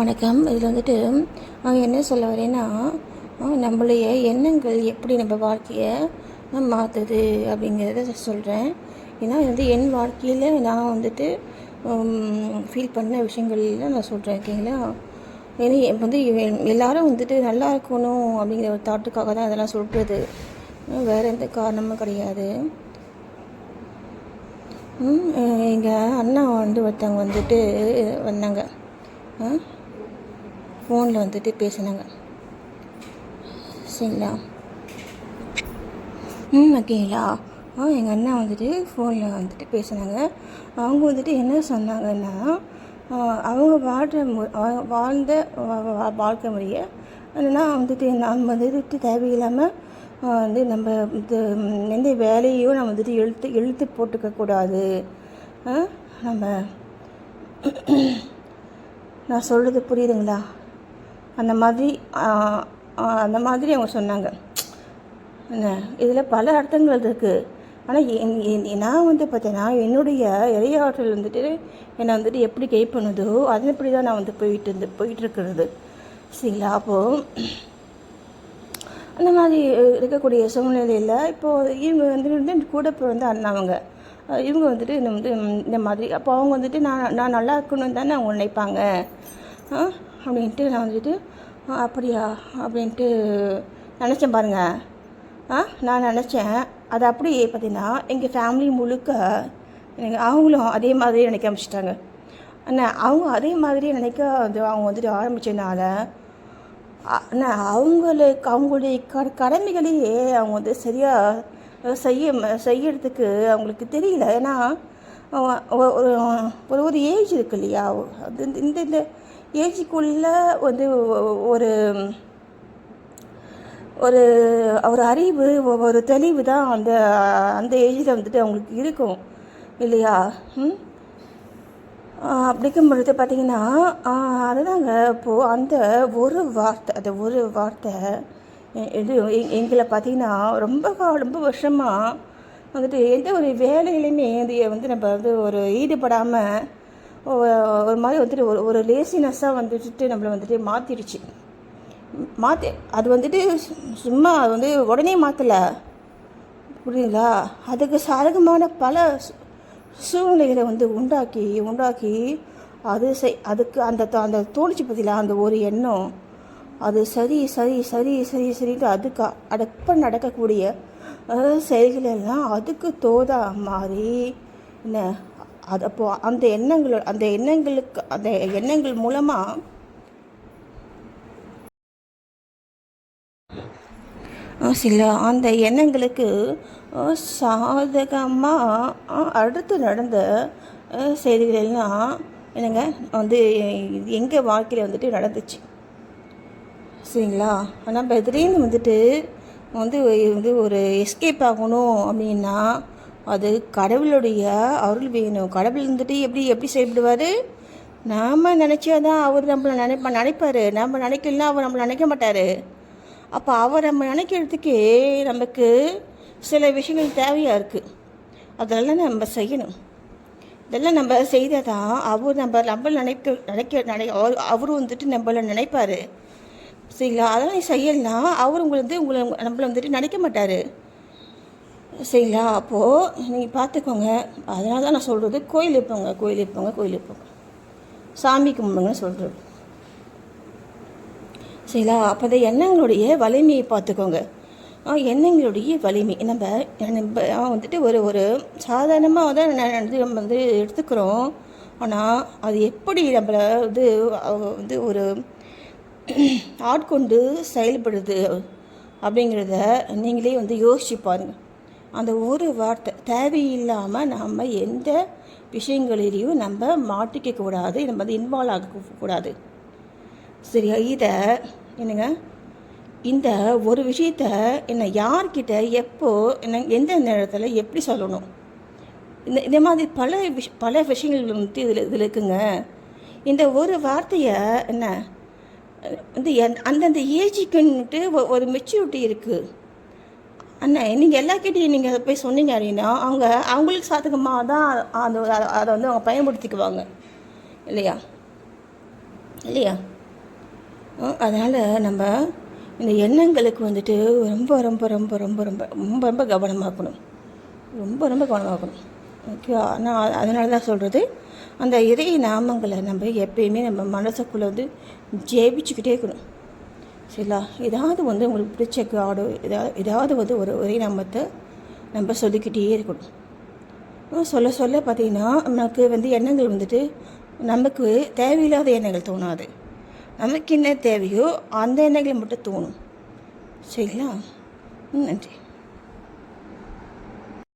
வணக்கம். இதில் வந்துட்டு நான் என்ன சொல்ல வரேன்னா நம்மளைய நம்மளுடைய எண்ணங்கள் எப்படி நம்ம வாழ்க்கையை மாற்றுது அப்படிங்கிறத சொல்கிறேன் ஏன்னா இது வந்து என் வாழ்க்கையில் நான் வந்துட்டு ஃபீல் பண்ண விஷயங்கள்லாம் நான் சொல்கிறேன் ஓகேங்களா? ஏன்னா வந்து எல்லாரும் வந்துட்டு நல்லா இருக்கணும் அப்படிங்கிற ஒரு தாட்டுக்காக தான் அதெல்லாம் சொல்கிறது வேறு எந்த காரணமும் கிடையாது. எங்கள் அண்ணா வந்து ஒருத்தவங்க வந்துட்டு வந்தாங்க. ஃபோனில் வந்துட்டு பேசினாங்க. சரிங்களா? ம் ஓகேங்களா? ஆ எங்கள் அண்ணா வந்துட்டு ஃபோனில் வந்துட்டு பேசினாங்க. அவங்க வந்துட்டு என்ன சொன்னாங்கன்னா அவங்க வாழ்கிற மு வாழ்ந்த வா- வாழ்க்கை முறையை என்னன்னா வந்துட்டு நம்ம வந்துட்டு தேவையில்லாமல் வந்து நம்ம இது எந்த வேலையும் நம்ம வந்துட்டு எழுத்து எழுத்து போட்டுக்க கூடாது. ஆ, நம்ம நான் சொல்கிறது புரியுதுங்களா? அந்த மாதிரி அந்த மாதிரி அவங்க சொன்னாங்க. என்ன இதில் பல அர்த்தங்கள் இருக்குது ஆனால் நான் வந்து பார்த்தீங்கன்னா என்னுடைய இறையாற்றல் வந்துட்டு என்னை வந்துட்டு எப்படி கை பண்ணுதோ அதன்படி தான் நான் வந்து போயிட்டு இருந்து போயிட்டுருக்கிறது சரிங்களா? அப்போது அந்த மாதிரி இருக்கக்கூடிய சூழ்நிலையில் இப்போது இவங்க வந்து கூட பிறந்த அண்ணாவங்க இவங்க வந்துட்டு இந்த வந்து இந்த மாதிரி அப்போ அவங்க வந்துட்டு நான் நான் நல்லா இருக்கணும்னு தானே அவங்க நினைப்பாங்க. அப்படின்ட்டு நான் வந்துட்டு அப்படியா? அப்படின்ட்டு நினச்சேன் பாருங்க. ஆ நான் நினச்சேன். அது அப்படியே பார்த்தீங்கன்னா எங்கள் ஃபேமிலி முழுக்க எனக்கு அவங்களும் அதே மாதிரி நினைக்க ஆரம்பிச்சிட்டாங்க. அண்ணா அவங்க அதே மாதிரி நினைக்க வந்து அவங்க வந்துட்டு ஆரம்பித்ததுனால அண்ணா அவங்களுக்கு அவங்களுடைய க கடமைகளையே அவங்க வந்து சரியாக செய்ய செய்யறதுக்கு அவங்களுக்கு தெரியல. ஏன்னா ஒரு ஒரு ஏஜ் இருக்கு இல்லையா அது இந்த- இந்த இந்த ஏஜுக்குள்ளே வந்து ஒரு ஒரு ஒரு அறிவு ஒரு தெளிவு தான் அந்த அந்த ஏஜில் வந்துட்டு அவங்களுக்கு இருக்கும். இல்லையா? ம்? அப்படிக்கும் பொழுது பார்த்தீங்கன்னா அதுதாங்க. இப்போது அந்த ஒரு வார்த்தை அந்த ஒரு வார்த்தை இது எங்களை பார்த்தீங்கன்னா ரொம்ப ரொம்ப வருஷமாக வந்துட்டு எந்த ஒரு வேலையிலையுமே வந்து வந்து நம்ம வந்து ஒரு ஈடுபடாமல் ஒரு மாதிரி வந்துட்டு ஒரு ஒரு லேசினஸ்ஸாக வந்துட்டு நம்மளை வந்துட்டு மாற்றிடுச்சு மாற்றி அது வந்துட்டு சும்மா அது வந்து உடனே மாற்றலை புரியுதுங்களா? அதுக்கு சாதகமான பல சூழ்நிலைகளை வந்து உண்டாக்கி உண்டாக்கி அது செய் அதுக்கு அந்த அந்த தோணிச்சு பார்த்தீங்களா அந்த ஒரு எண்ணம். அது சரி சரி சரி சரி சரின்ட்டு அதுக்கு அடப்ப நடக்கக்கூடிய அஹ், செயல்கள் எல்லாம் அதுக்கு தோதா மாறி என்ன அது அப்போ அந்த எண்ணங்கள் அந்த எண்ணங்களுக்கு அந்த எண்ணங்கள் மூலமாக சில அந்த எண்ணங்களுக்கு சாதகமாக அடுத்து நடந்த செய்திகள் எல்லாம் என்னங்க வந்து எங்கள் வாழ்க்கையில் வந்துட்டு நடந்துச்சு. சரிங்களா? ஆனால் இப்போ திடீர்னு வந்துட்டு வந்து வந்து ஒரு எஸ்கேப் ஆகணும் அப்படின்னா அது கடவுளுடைய அருள் வேணும். கடவுள் இருந்துட்டு எப்படி எப்படி செயல்படுவார்? நாம் நினச்சாதான் அவர் நம்மளை நினைப்ப நினைப்பார். நம்ம நினைக்கலாம் அவர் நம்மளை நினைக்க மாட்டார். அப்போ அவர் நம்ம நினைக்கிறதுக்கே நமக்கு சில விஷயங்கள் தேவையாக இருக்குது அதெல்லாம் நம்ம செய்யணும். இதெல்லாம் நம்ம செய்தால் தான் அவர் நம்ம நம்மள நினைக்க நினைக்க நினை அவர் அவரும் வந்துட்டு நம்மளை நினைப்பார். சரிங்களா? அதெல்லாம் செய்யலாம் அவர் உங்களை வந்து உங்களை நம்மளை வந்துட்டு நினைக்க மாட்டார். சரிங்களா? அப்போது நீங்கள் பார்த்துக்கோங்க. அதனால தான் நான் சொல்கிறது கோயிலுக்கு போங்க கோயிலுக்கு போங்க கோயிலுக்கு போங்க சாமி கும்பிடுங்கன்னு சொல்கிறது சரிங்களா? அப்போ அந்த எண்ணங்களுடைய வலிமையை பார்த்துக்கோங்க. எண்ணங்களுடைய வலிமை. நம்ம நம்ம வந்துட்டு ஒரு ஒரு சாதாரணமாக தான் வந்து நம்ம வந்து எடுத்துக்கிறோம். ஆனால் அது எப்படி நம்மளை வந்து வந்து ஒரு ஆட்கொண்டு செயல்படுது அப்படிங்கிறத நீங்களே வந்து யோசிச்சு பாருங்கள் அந்த ஒரு வார்த்தை தேவையில்லாமல் நம்ம எந்த விஷயங்களிலையும் நம்ம மாட்டிக்க கூடாது நம்ம வந்து இன்வால்வ் ஆகக்கூடாது சரியா? இதை என்னங்க? இந்த ஒரு விஷயத்த என்ன யார்கிட்ட எப்போ என்ன எந்த நேரத்தில் எப்படி சொல்லணும்? இந்த இந்த மாதிரி பல விஷ பல விஷயங்கள் வந்து இதில் இதில் இருக்குங்க. இந்த ஒரு வார்த்தையை என்ன வந்து அந்தந்த ஏஜுக்குன்ட்டு ஒரு மெச்சூரிட்டி இருக்குது அண்ணா நீங்கள் எல்லாக்கிட்டையும் நீங்கள் அதை போய் சொன்னீங்க அப்படின்னா அவங்க அவங்களுக்கு சாதகமாக தான் அந்த அதை அதை வந்து அவங்க பயன்படுத்திக்குவாங்க. இல்லையா? இல்லையா? அதனால் நம்ம இந்த எண்ணங்களுக்கு வந்துட்டு ரொம்ப ரொம்ப ரொம்ப ரொம்ப ரொம்ப ரொம்ப ரொம்ப கவனமாக்கணும். ரொம்ப ரொம்ப கவனமாக்கணும். நான் அதனால தான் சொல்கிறது அந்த இதய நாமங்களை நம்ம எப்பயுமே நம்ம மனசுக்குள்ளே வந்து ஜெயிச்சுக்கிட்டே இருக்கணும். சரிங்களா? ஏதாவது வந்து உங்களுக்கு பிடிச்ச காடோ ஏதாவது ஏதாவது வந்து ஒரு ஒரே நாமத்தை நம்ம சொல்லிக்கிட்டே இருக்கணும். சொல்ல சொல்ல பார்த்திங்கன்னா நமக்கு வந்து எண்ணங்கள் வந்துட்டு நமக்கு தேவையில்லாத எண்ணங்கள் தோணாது. நமக்கு என்ன தேவையோ அந்த எண்ணங்களை மட்டும் தோணும். சரிங்களா? ம், நன்றி.